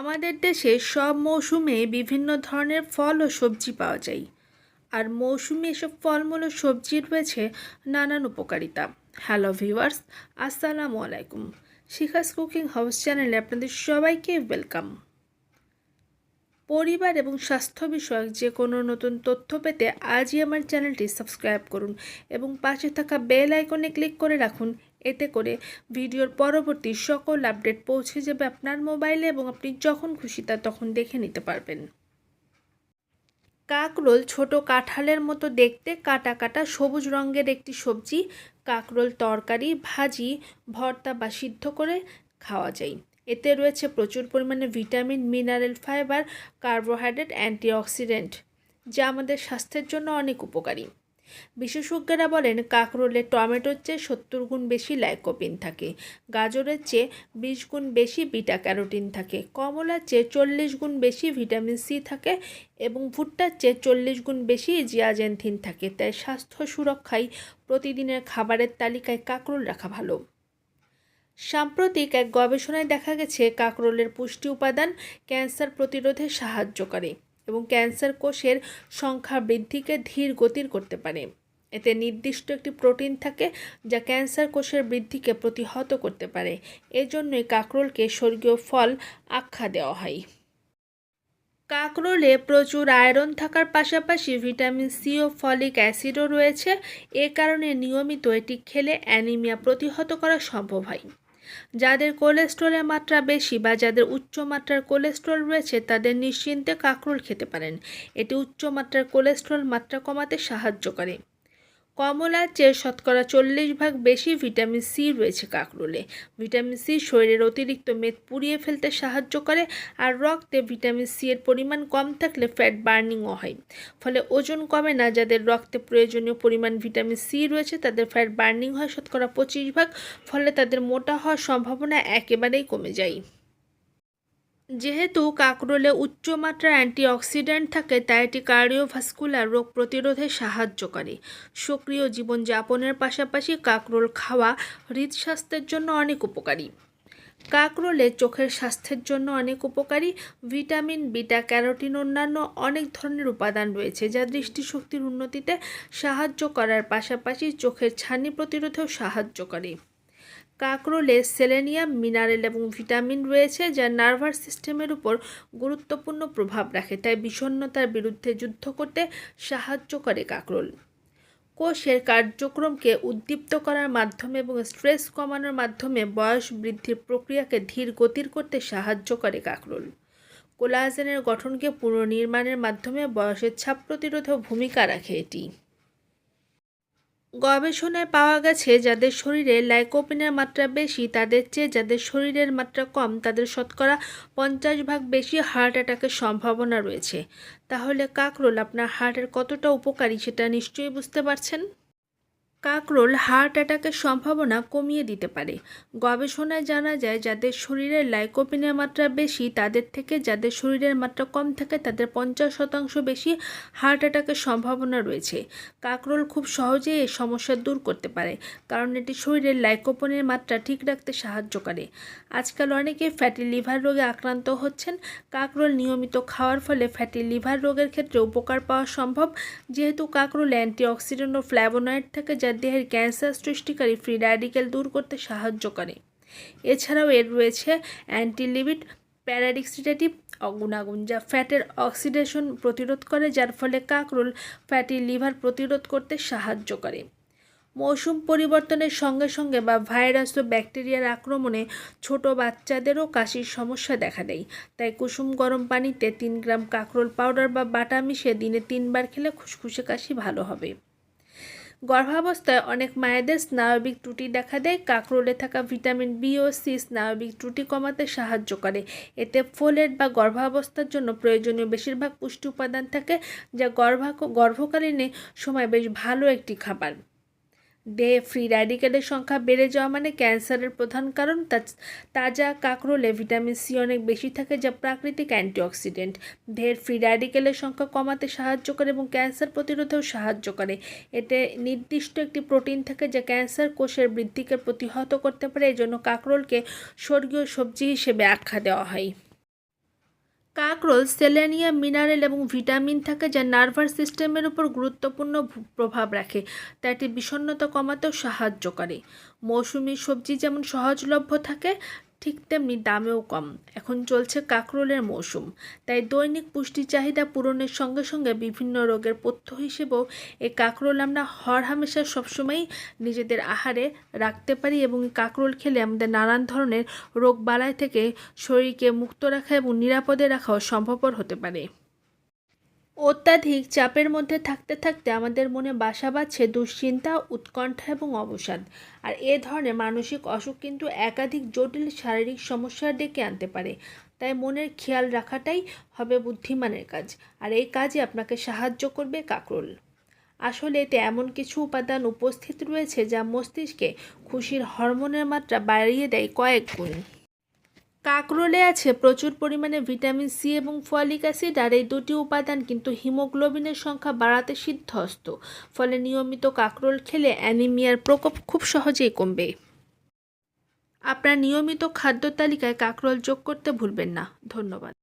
আমাদের দেশে সব মৌসুমে বিভিন্ন ধরনের ফল ও সবজি পাওয়া যায়। আর মৌসুমে এসব ফলমূল ও সবজি রয়েছে নানান উপকারিতা। হ্যালো ভিউয়ার্স আসসালামু আলাইকুম। শিখাস কুকিং হাউস চ্যানেলে আপনাদের সবাইকে ওয়েলকাম পরিবার এবং স্বাস্থ্য বিষয়ক যে কোনো নতুন তথ্য পেতে আজই আমার চ্যানেলটি সাবস্ক্রাইব করুন এবং পাশে থাকা বেল আইকনে ক্লিক করে রাখুন। এতে করে ভিডিওর পরবর্তী সকল আপডেট পৌঁছে যাবে আপনার মোবাইলে এবং আপনি যখন খুশি তা তখন দেখে নিতে পারবেন। কাকরোল ছোট কাঁঠালের মতো দেখতে কাটা কাটা সবুজ রঙের একটি সবজি। কাকরোল তরকারি, ভাজি, ভর্তা বা সিদ্ধ করে খাওয়া যায়। এতে রয়েছে প্রচুর পরিমাণে vitamin, mineral fibre, carbohydrate, antioxidant, যা আমাদের স্বাস্থ্যের জন্য অনেক উপকারী। বিশেষজ্ঞরা বলেন, কাঁকরোলে টমেটোর চেয়ে সত্তর গুণ বেশি লাইকোপিন থাকে, গাজরের চেয়ে বিশ গুণ বেশি বিটা ক্যারোটিন থাকে, কমলার চেয়ে চল্লিশ গুণ বেশি ভিটামিন সি থাকে এবং ভুট্টার চেয়ে চল্লিশ গুণ বেশি জিয়াজেন্থিন থাকে। তাই স্বাস্থ্য সুরক্ষায় প্রতিদিনের খাবারের তালিকায় কাঁকরোল রাখা ভালো। সাম্প্রতিক এক গবেষণায় দেখা গেছে, কাঁকরোলের পুষ্টি উপাদান ক্যান্সার প্রতিরোধে সাহায্য করে এবং ক্যান্সার কোষের সংখ্যা বৃদ্ধিকে ধীর গতির করতে পারে। এতে নির্দিষ্ট একটি প্রোটিন থাকে যা ক্যান্সার কোষের বৃদ্ধিকে প্রতিহত করতে পারে। এজন্যই কাঁকরোলকে স্বর্গীয় ফল আখ্যা দেওয়া হয়। কাঁকরোলে প্রচুর আয়রন থাকার পাশাপাশি ভিটামিন সি ও ফলিক অ্যাসিডও রয়েছে। এ কারণে নিয়মিত এটি খেলে অ্যানিমিয়া প্রতিহত করা সম্ভব হয়। যাদের কোলেস্ট্রলের মাত্রা বেশি বা যাদের উচ্চ মাত্রার কোলেস্ট্রল রয়েছে, তাদের নিশ্চিন্তে কাঁকরোল খেতে পারেন। এটি উচ্চ মাত্রার কোলেস্ট্রল মাত্রা কমাতে সাহায্য করে। কমলার চেয়ে শতকরা চল্লিশ ভাগ বেশি ভিটামিন সি রয়েছে কাঁকরোলে। ভিটামিন সি শরীরের অতিরিক্ত মেদ পুড়িয়ে ফেলতে সাহায্য করে আর রক্তে ভিটামিন সি এর পরিমাণ কম থাকলে ফ্যাট বার্নিংও হয়। ফলে ওজন কমে না, যাদের রক্তে প্রয়োজনীয় পরিমাণ ভিটামিন সি রয়েছে, তাদের ফ্যাট বার্নিং হয় শতকরা পঁচিশ ভাগ, ফলে তাদের মোটা হওয়ার সম্ভাবনা একেবারেই কমে যায়। যেহেতু কাঁকরোলে উচ্চমাত্রার অ্যান্টিঅক্সিডেন্ট থাকে, তাই এটি কার্ডিওভাস্কুলার রোগ প্রতিরোধে সাহায্য করে। সক্রিয় জীবনযাপনের পাশাপাশি কাঁকরোল খাওয়া হৃদস্বাস্থ্যের জন্য অনেক উপকারী। কাঁকরোলে চোখের স্বাস্থ্যের জন্য অনেক উপকারী। ভিটামিন, বিটা, ক্যারোটিন অন্যান্য অনেক ধরনের উপাদান রয়েছে, যা দৃষ্টিশক্তির উন্নতিতে সাহায্য করার পাশাপাশি চোখের ছানি প্রতিরোধেও সাহায্য করে। কাঁকরোলে সেলেনিয়াম, মিনারেল এবং ভিটামিন রয়েছে যা নার্ভাস সিস্টেমের উপর গুরুত্বপূর্ণ প্রভাব রাখে, তাই বিষণ্নতার বিরুদ্ধে যুদ্ধ করতে সাহায্য করে কাঁকরোল। কোষের কার্যক্রমকে উদ্দীপ্ত করার মাধ্যমে এবং স্ট্রেস কমানোর মাধ্যমে বয়স বৃদ্ধির প্রক্রিয়াকে ধীর গতির করতে সাহায্য করে কাঁকরোল। কোলাজেনের গঠনকে পুনর্নির্মাণের মাধ্যমে বয়সের ছাপ প্রতিরোধেও ভূমিকা রাখে এটি। গবেষণায় পাওয়া গেছে, যাদের শরীরে লাইকোপিনের মাত্রা বেশি, তাদের চেয়ে যাদের শরীরের মাত্রা কম, তাদের শতকরা পঞ্চাশ ভাগ বেশি হার্ট অ্যাটাকের সম্ভাবনা রয়েছে। তাহলে কাকরোল আপনার হার্টের কতটা উপকারী সেটা নিশ্চয়ই বুঝতে পারছেন? কাকরোল হার্ট অ্যাটাকের সম্ভাবনা কমিয়ে দিতে পারে। গবেষণায় জানা যায়, যাদের শরীরে লাইকোপিনের মাত্রা বেশি, তাদের থেকে যাদের শরীরের মাত্রা কম থাকে, তাদের পঞ্চাশ শতাংশ বেশি হার্ট অ্যাটাকের সম্ভাবনা রয়েছে। কাকরোল খুব সহজেই এই সমস্যা দূর করতে পারে, কারণ এটি শরীরের লাইকোপনের মাত্রা ঠিক রাখতে সাহায্য করে। আজকাল অনেকে ফ্যাটি লিভার রোগে আক্রান্ত হচ্ছেন। কাকরোল নিয়মিত খাওয়ার ফলে ফ্যাটি লিভার রোগের ক্ষেত্রে উপকার পাওয়া সম্ভব। যেহেতু কাকরোল অ্যান্টিঅক্সিডেন্ট ও ফ্ল্যাবোনয়েড থাকে, যা দেহের ক্যান্সার সৃষ্টিকারী ফ্রি র্যাডিক্যাল দূর করতে সাহায্য করে। এছাড়াও এর রয়েছে অ্যান্টিলিবিড প্যারাডিক্সিটেটিভ অগুণাগুণ যা ফ্যাটের অক্সিডেশন প্রতিরোধ করে, যার ফলে কাকরোল, ফ্যাটি লিভার প্রতিরোধ করতে সাহায্য করে। মৌসুম পরিবর্তনের সঙ্গে সঙ্গে বা ভাইরাস ও ব্যাকটেরিয়ার আক্রমণে ছোট বাচ্চাদেরও কাশির সমস্যা দেখা দেয়। তাই কুসুম গরম পানিতে তিন গ্রাম কাকরোল পাউডার বা বাটা মিশিয়ে দিনে তিনবার খেলে খুশখুশে কাশি ভালো হবে। গর্ভাবস্থায় অনেক মায়েদের স্নায়বিক ত্রুটি দেখা দেয়। কাঁকরোলে থাকা ভিটামিন বি ও সি স্নায়বিক ত্রুটি কমাতে সাহায্য করে। এতে ফোলেট বা গর্ভাবস্থার জন্য প্রয়োজনীয় বেশিরভাগ পুষ্টি উপাদান থাকে, যা গর্ভাক, গর্ভকালীনে সময় বেশ ভালো একটি খাবার। দেহে ফ্রি র্যাডিক্যালের সংখ্যা বেড়ে যাওয়া মানে ক্যান্সারের প্রধান কারণ। তাজা কাঁকরোলে ভিটামিন সি অনেক বেশি থাকে যা প্রাকৃতিক অ্যান্টিঅক্সিডেন্ট। দেহের ফ্রি র্যাডিক্যালের সংখ্যা কমাতে সাহায্য করে এবং ক্যান্সার প্রতিরোধেও সাহায্য করে। এতে নির্দিষ্ট একটি প্রোটিন থাকে যা ক্যান্সার কোষের বৃদ্ধিকে প্রতিহত করতে পারে। এই জন্য কাঁকরোলকে স্বর্গীয় সবজি হিসেবে আখ্যা দেওয়া হয়। কাকরোল সেলেনিয়াম মিনারেল এবং ভিটামিন থাকে যা নার্ভাস সিস্টেমের উপর গুরুত্বপূর্ণ প্রভাব রাখে, তা এটি বিষণ্নতা কমাতেও সাহায্য করে। মৌসুমি সবজি যেমন সহজলভ্য থাকে ঠিক তেমনি দামেও কম। এখন চলছে কাকরোলের মৌসুম। তাই দৈনিক পুষ্টি চাহিদা পূরণের সঙ্গে সঙ্গে বিভিন্ন রোগের পথ্য হিসেবেও এই কাকরোল আমরা হরহামেশা সবসময়ই নিজেদের আহারে রাখতে পারি এবং কাকরোল খেলে আমাদের নানান ধরনের রোগ বালাই থেকে শরীরকে মুক্ত রাখা এবং নিরাপদে রাখাও সম্ভবপর হতে পারে। অত্যাধিক চাপের মধ্যে থাকতে থাকতে আমাদের মনে বাসা বাঁধছে দুশ্চিন্তা, উৎকণ্ঠা এবং অবসাদ। আর এ ধরনের মানসিক অসুখ কিন্তু একাধিক জটিল শারীরিক সমস্যা ডেকে আনতে পারে। তাই মনের খেয়াল রাখাটাই হবে বুদ্ধিমানের কাজ। আর এই কাজে আপনাকে সাহায্য করবে কাকরোল। আসলে এতে এমন কিছু উপাদান উপস্থিত রয়েছে যা মস্তিষ্কে খুশির হরমোনের মাত্রা বাড়িয়ে দেয় কয়েক গুণ। কাকরোলে আছে প্রচুর পরিমাণে ভিটামিন সি এবং ফলিক অ্যাসিড, আর এই দুটি উপাদান কিন্তু হিমোগ্লোবিনের সংখ্যা বাড়াতে সিদ্ধহস্ত। ফলে নিয়মিত কাঁকরোল খেলে অ্যানিমিয়ার প্রকোপ খুব সহজেই কমবে। আপনার নিয়মিত খাদ্য তালিকায় কাঁকরোল যোগ করতে ভুলবেন না। ধন্যবাদ।